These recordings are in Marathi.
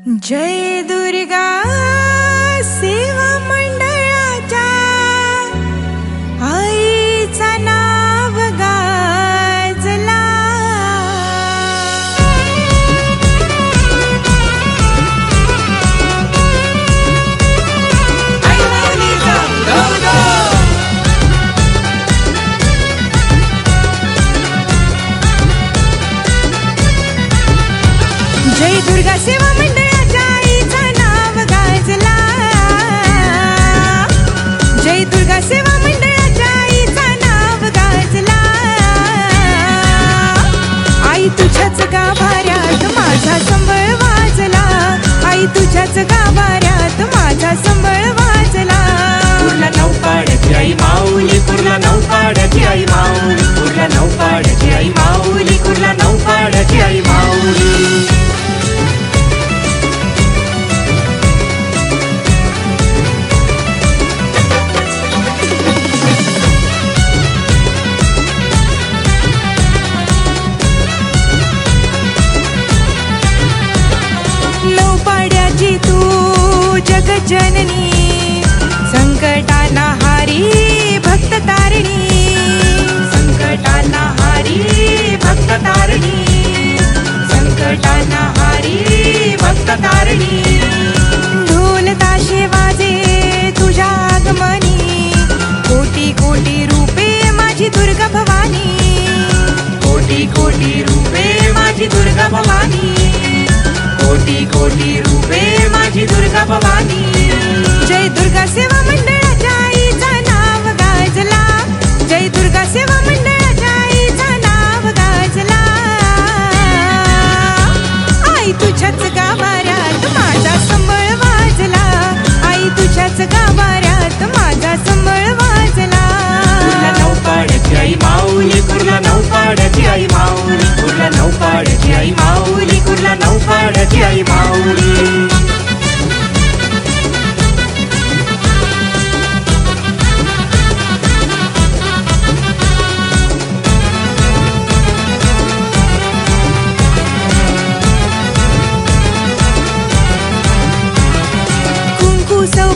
जय दुर्गा सेवा मंडळाच्या आईचा नाव गाजला. जय दुर्गा सेवा तुझ्याच जननी संकटाना हारी भक्त तारिणी. संकटाना हारी भक्त तारिणी. संकटाना हारी भक्त तारिणी. ढोल ताशे वाजे तुझ्या आगमनी. कोटी कोटी रूपे माझी दुर्गा भवानी. कोटी कोटी रूपे माझी दुर्गा भवानी. कोटी कोटी रूपे माझी दुर्गा भवानी. जय दुर्गा सेवा मंडळाच्या आईचा नाव गाजला. जय दुर्गा सेवा मंडळाच्या आईचा नाव गाजला. आई तुझ्याच गाव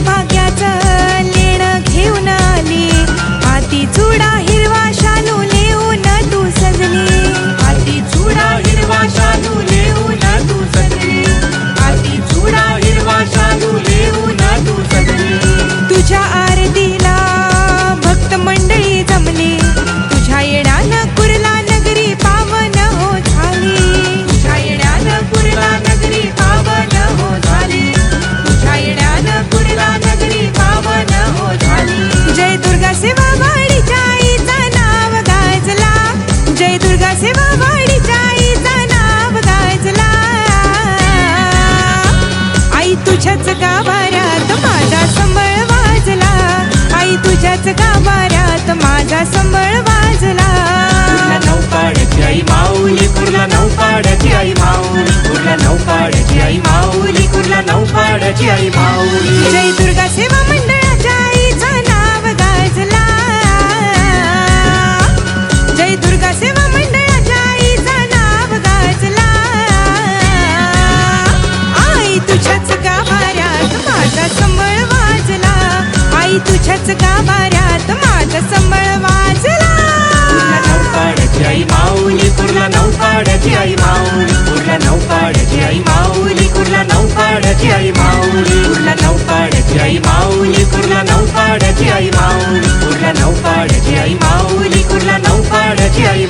i'm gonna माझा संबळ वाजला. नौपाड्याची आई माऊली पुरला नौपाड्याची आई माऊली पुरला नौपाड्याची आई माऊली पुरला नौपाड्याची आई माऊली. जय दुर्गा सेवा मंडळाच्या आईचा नाव गाजला. जय दुर्गा सेवा मंडळाच्या आईचा नाव गाजला. आई तुझ्याच गाभाऱ्यात माझा संबळ वाजला. आई तुझ्याच गाभाऱ्यात नौकाड्याची आई माऊली पूर्ण नौकाड्याची आई माऊली पूर्ण नौकाड्याची आई माऊली पूर्ण नौकाड्याची आई माऊली पूर्ण नौकाड्याची आई